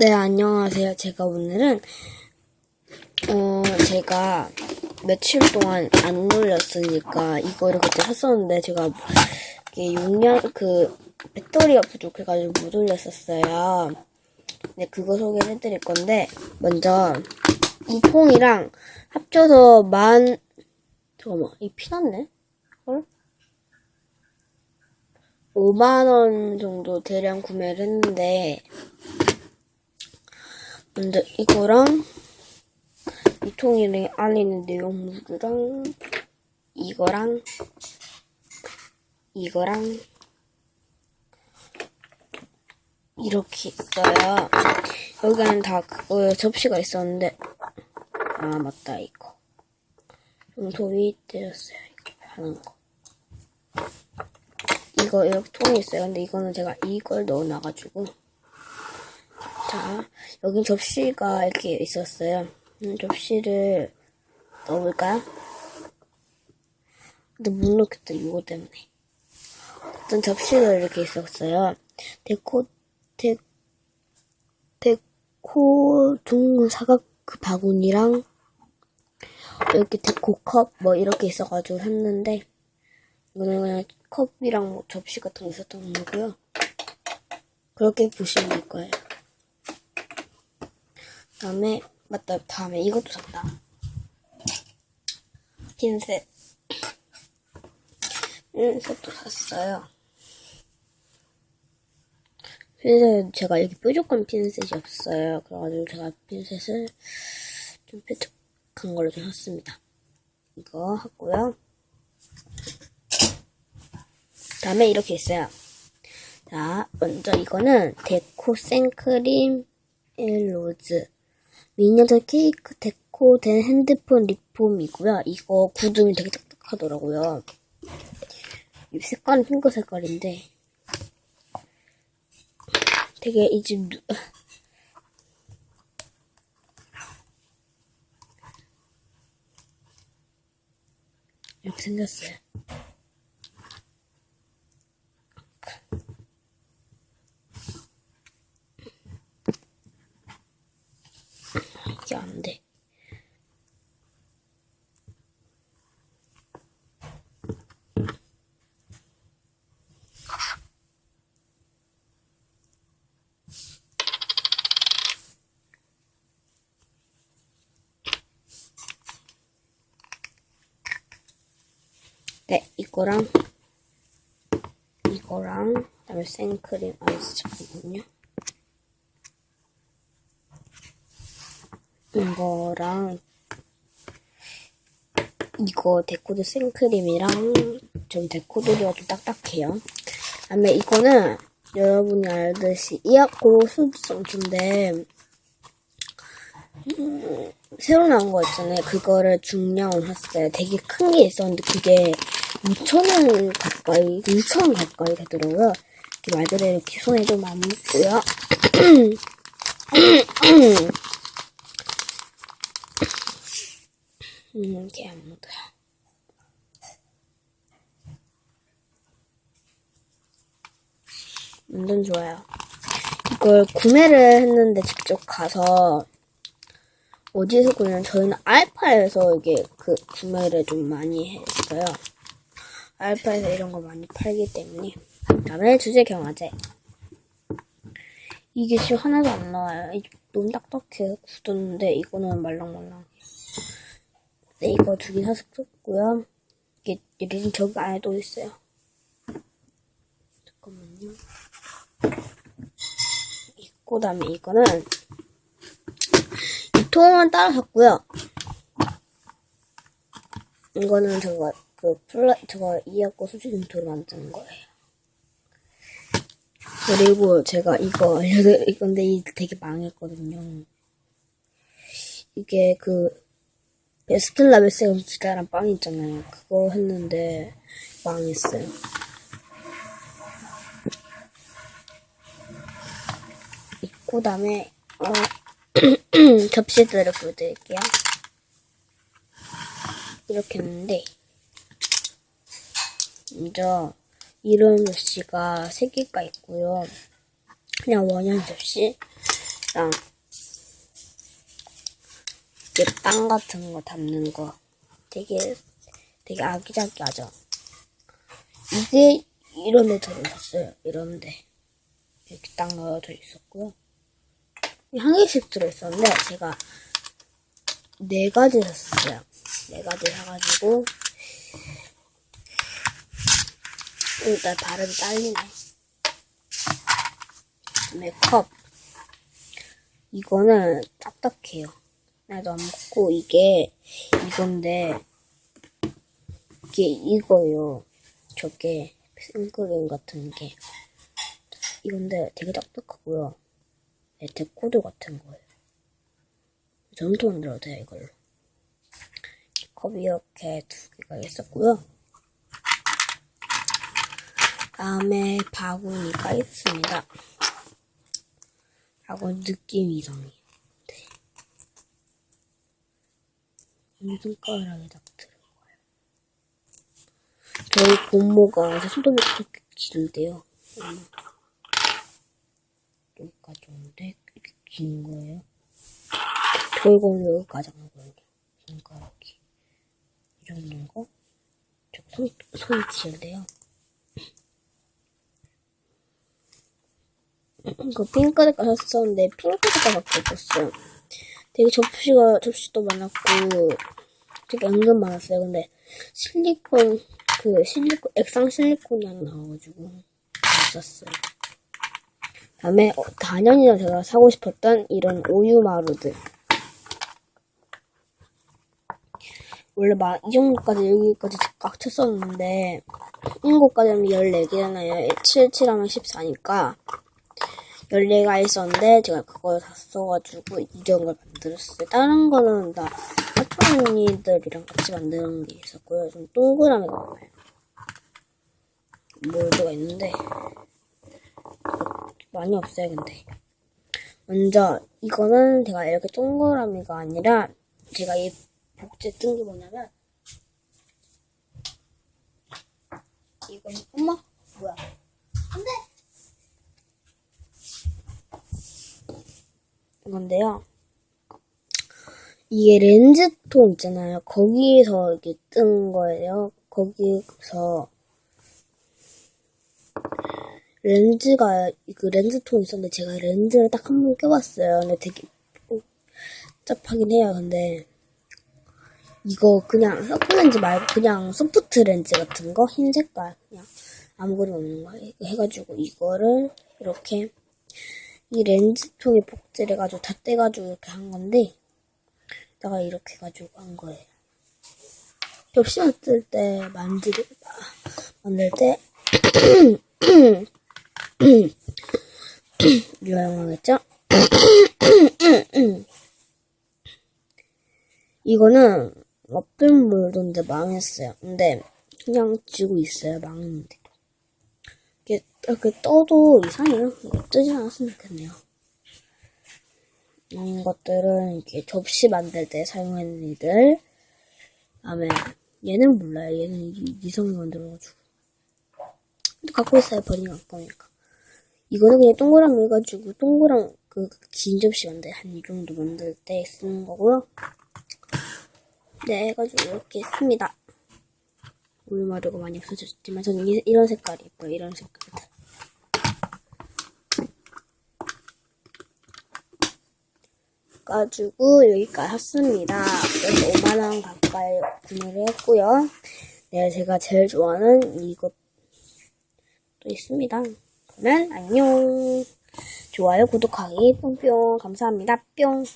네, 안녕하세요. 제가 오늘은, 어, 제가 며칠 동안 안 놀렸으니까 이거를 그때 샀었는데 제가 이게 용량, 그, 배터리가 부족해가지고 못 올렸었어요. 네, 그거 소개를 해드릴 건데, 먼저, 이 통이랑 합쳐서 만, 잠깐만, 이 피났네? 헐? 5만원 정도 대량 구매를 했는데, 먼저 이거랑 이 안에 있는 내용물이랑 이거랑 이거랑 이렇게 있어요. 여기는 다 그거 접시가 있었는데 아 맞다 이거 좀 도위 때렸어요 이거 하는 거 이거 이렇게 통이 있어요. 근데 이거는 제가 이걸 넣어놔가지고 자, 여긴 접시가 이렇게 있었어요. 음, 접시를 넣어볼까요? 근데 못 넣겠다, 이거 때문에. 어떤 접시가 이렇게 있었어요. 데코, 데, 데코 둥근 사각 그 바구니랑 이렇게 데코 컵 뭐 이렇게 있어가지고 샀는데 이거는 그냥 컵이랑 뭐 접시 같은 거 있었던 거고요. 그렇게 보시면 될 거예요. 다음에 맞다 다음에 이것도 샀다. 핀셋. 핀셋도 샀어요. 핀셋 제가 여기 뾰족한 핀셋이 없어요. 그래가지고 제가 핀셋을 좀 뾰족한 걸로 좀 샀습니다. 이거 하고요. 다음에 이렇게 있어요. 자 먼저 이거는 데코 생크림 로즈 미니어처 케이크 데코된 핸드폰 리폼이고요. 이거 구름이 되게 딱딱하더라고요. 이 색깔은 핑크 색깔인데 되게 이집 누... 이렇게 생겼어요. 이게 안 돼. 네, 이거랑 이거랑 그다음에 생크림 아이스 잠깐만요. 이거랑 이거 데코드 생크림이랑 좀 데코드가 좀 딱딱해요. 다음에 이거는 여러분이 알듯이 이하코 수분성인데 음, 새로 나온 거 있잖아요. 그거를 중량을 했어요. 되게 큰 게 있었는데 그게 2,000원 가까이, 2,000원 가까이 되더라고요. 이렇게 말 그대로 이렇게 손에 좀안 묻고요. 음, 이게 안 묻어요. 완전 좋아요. 이걸 구매를 했는데 직접 가서 어디에서 구매는 저희는 알파에서 이게 그 구매를 좀 많이 했어요. 알파에서 이런 거 많이 팔기 때문에. 그다음에 주제 경화제. 이게 지금 하나도 안 나와요. 너무 딱딱해 굳었는데 이거는 말랑말랑. 네, 이거 두개 샀었고요. 이게 이름 저기 안에 또 있어요. 잠깐만요. 있고 다음에 이거는 이 통은 따로 샀고요. 이거는 저거 그 플라 저거 이하고 수지노트로 만드는 거예요. 그리고 제가 이거 알려드 이건데 이 되게 망했거든요. 이게 그 베스킨라빈스 기다란 빵 있잖아요. 그거 했는데 망했어요. 있고 다음에 어, 접시들을 보여드릴게요. 이렇게 했는데 먼저 이런 접시가 세 개가 있고요. 그냥 원형 접시 땅. 이게 땅 같은 거 담는 거. 되게, 되게 아기자기하죠. 이게 이런 데 들어있었어요. 이런 데. 이렇게 딱 넣어져 있었고요. 한 개씩 들어있었는데, 제가 네 가지 샀어요. 네 가지 사가지고, 일단 발음이 딸리네. 그다음에 컵. 이거는 딱딱해요. 나도 안 먹고, 이게, 이건데, 이게 이거예요. 저게, 생크림 같은 게. 이건데 되게 딱딱하고요. 네, 데코드 같은 거예요. 전도 만들어도 돼요, 이걸로. 컵이 이렇게 두 개가 있었고요. 다음에 바구니가 있습니다. 하고 느낌이. 무슨 가을하게 딱 들어가요. 저희 고모가 제 손톱이 그렇게. 음. 여기까지 오는데 이렇게 긴 거예요. 고모 여기까지 안 보여요. 손가락이. 이 정도인 거? 저 손, 손이 길대요. 그 핑크 색깔 샀었는데 핑크 색깔밖에 없었어요. 되게 접시가 접시도 많았고 되게 은근 많았어요. 근데 실리콘 그 실리콘 액상 실리콘이 하나 나와가지고 못 샀어요. 다음에 어, 단연이나 제가 사고 싶었던 이런 우유 마루들. 원래 막 이 정도까지 여기까지 꽉 찼었는데 인고까지는 14개잖아요. 77하면 14니까 14가 있었는데 제가 그걸 다 써가지고 이런 걸 만들었어요. 다른 거는 다 사촌 언니들이랑 같이 만드는 게 있었고요. 좀 동그라미가 많아요. 몰드가 있는데 많이 없어요 근데 먼저 이거는 제가 이렇게 동그라미가 아니라 제가 이 복제 뜬 게 뭐냐면 이건 엄마 뭐야 안돼 건데요. 이게 렌즈통 있잖아요. 거기에서 이게 뜬 거예요. 거기서 렌즈가 그 렌즈통이 있었는데 제가 렌즈를 딱 한 번 껴봤어요. 근데 되게 복잡하긴 해요. 근데 이거 그냥 서프 렌즈 말고 그냥 소프트 렌즈 같은 거? 흰 색깔? 그냥 아무 그림 없는 거? 해가지고 이거를 이렇게 이 렌즈통에 복제를 해가지고 다 떼가지고 이렇게 한 건데 내가 이렇게 해가지고 한 거예요. 접시 만들 때 만들 만들 때 유행하겠죠? 이거는 없던 물건인데 망했어요. 근데 그냥 쥐고 있어요. 망했는데. 이렇게 떠도 이상해요. 뜨지 않았으면 좋겠네요. 이런 것들은 이렇게 접시 만들 때 사용하는 이들. 다음에 얘는 몰라요. 얘는 이- 이성이 만들어가지고. 근데 갖고 있어요. 버리면 아까우니까. 이거는 그냥 동그라미 해가지고 동그란 그 긴 접시 만들 한 이 정도 만들 때 쓰는 거고요. 네, 해가지고 이렇게 했습니다. 우유마루가 많이 없어졌지만 저는 이, 이런 색깔이 예뻐요. 이런 색깔. 가지고 여기까지 샀습니다. 그래서 5만원 가까이 구매를 했고요. 네, 제가 제일 좋아하는 이것도 있습니다. 그러면 안녕. 좋아요, 구독하기 뿅뿅 감사합니다. 뿅.